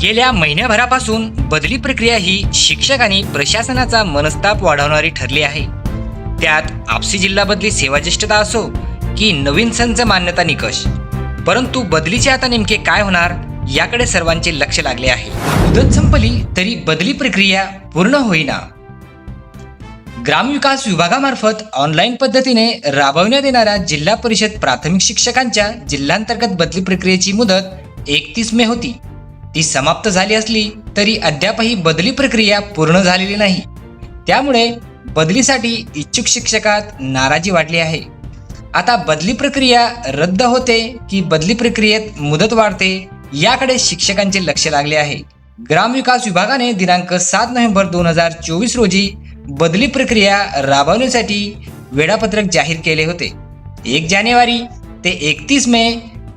गेल्या महिन्याभरापासून बदली प्रक्रिया ही शिक्षक आणि प्रशासनाचा मनस्ताप वाढवणारी ठरली आहे. त्यात आपसी जिल्हा बदली सेवाज्येष्ठता असो की नवीन संच मान्यता निकष परंतु बदलीचे आता नेमके काय होणार याकडे सर्वांचे लक्ष लागले आहे. मुदत संपली तरी बदली प्रक्रिया पूर्ण होईना. ग्रामविकास विभागामार्फत ऑनलाईन पद्धतीने राबवण्यात येणाऱ्या जिल्हा परिषद प्राथमिक शिक्षकांच्या जिल्हांतर्गत बदली प्रक्रियेची मुदत एकतीस मे होती. ती समाप्त झाली असली तरी अद्यापही बदली प्रक्रिया पूर्ण झालेली नाही. त्यामुळे बदलीसाठी इच्छुक शिक्षकात नाराजी वाढली आहे. आता बदली प्रक्रिया रद्द होते की बदली प्रक्रियेत मुदत वाढते याकडे शिक्षकांचे लक्ष लागले आहे. ग्रामविकास विभागाने दिनांक सात नोव्हेंबर दोन हजार चोवीस रोजी बदली प्रक्रिया राबवण्यासाठी वेळापत्रक जाहीर केले होते. एक जानेवारी ते एकतीस मे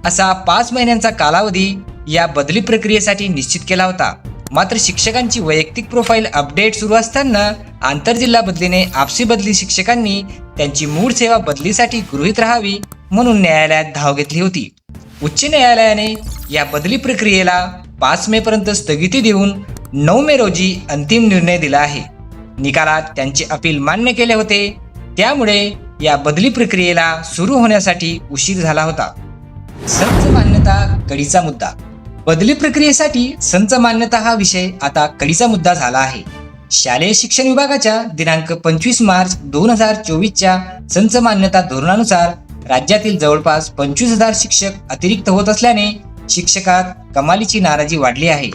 असा पाच महिन्यांचा कालावधी या बदली प्रक्रियेसाठी निश्चित केला होता. मात्र शिक्षकांची वैयक्तिक प्रोफाईल अपडेट सुरू असताना आंतरजिल्हा बदलीने आपसी बदली शिक्षकांनी त्यांची मूळ सेवा बदलीसाठी गृहीत राहावी म्हणून न्यायालयात धाव घेतली होती. उच्च न्यायालयाने या बदली प्रक्रियेला पाच मे पर्यंत स्थगिती देऊन नऊ मे रोजी अंतिम निर्णय दिला आहे. निकालात त्यांचे अपील मान्य केले होते. त्यामुळे या बदली प्रक्रियेला सुरू होण्यासाठी उशीर झाला होता. सर्व मान्यता कडीचा मुद्दा. बदली प्रक्रियेसाठी संच मान्यता हा विषय आता कडीचा मुद्दा झाला आहे. शालेय शिक्षण विभागाच्या दिनांक पंचवीस मार्च दोन हजार चोवीसच्या संच मान्यता धोरणानुसार राज्यातील जवळपास पंचवीस हजार शिक्षक अतिरिक्त होत असल्याने शिक्षकात कमालीची नाराजी वाढली आहे.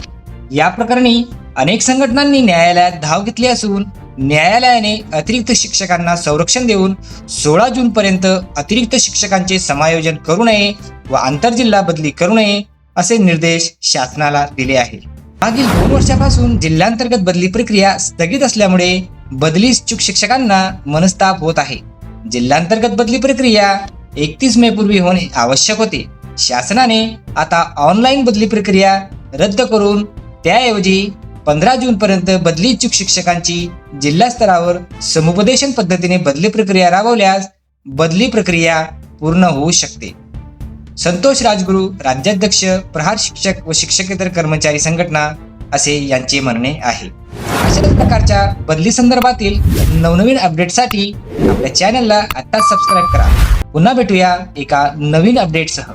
या प्रकरणी अनेक संघटनांनी न्यायालयात धाव घेतली असून न्यायालयाने अतिरिक्त शिक्षकांना संरक्षण देऊन सोळा जून पर्यंत अतिरिक्त शिक्षकांचे समायोजन करू नये व आंतरजिल्हा बदली करू नये असे निर्देश शासनाला दिले आहे. मागील दोन वर्षापासून जिल्हांतर्गत बदली प्रक्रिया स्थगित असल्यामुळे बदली इच्छुक शिक्षकांना मनस्ताप होत आहे. जिल्हांतर्गत बदली प्रक्रिया एकतीस मे पूर्वी होणे आवश्यक होते. शासनाने आता ऑनलाईन बदली प्रक्रिया रद्द करून त्याऐवजी पंधरा जून पर्यंत बदली इच्छुक शिक्षकांची जिल्हा स्तरावर समुपदेशन पद्धतीने बदली प्रक्रिया राबवल्यास बदली प्रक्रिया पूर्ण होऊ शकते. संतोष राजगुरू राज्याध्यक्ष प्रहार शिक्षक व शिक्षकेतर कर्मचारी संघटना असे यांचे म्हणणे आहे. अशाच प्रकारच्या बदली संदर्भातील नवनवीन अपडेटसाठी आपल्या चॅनलला आत्ताच सबस्क्राईब करा. पुन्हा भेटूया एका नवीन अपडेटसह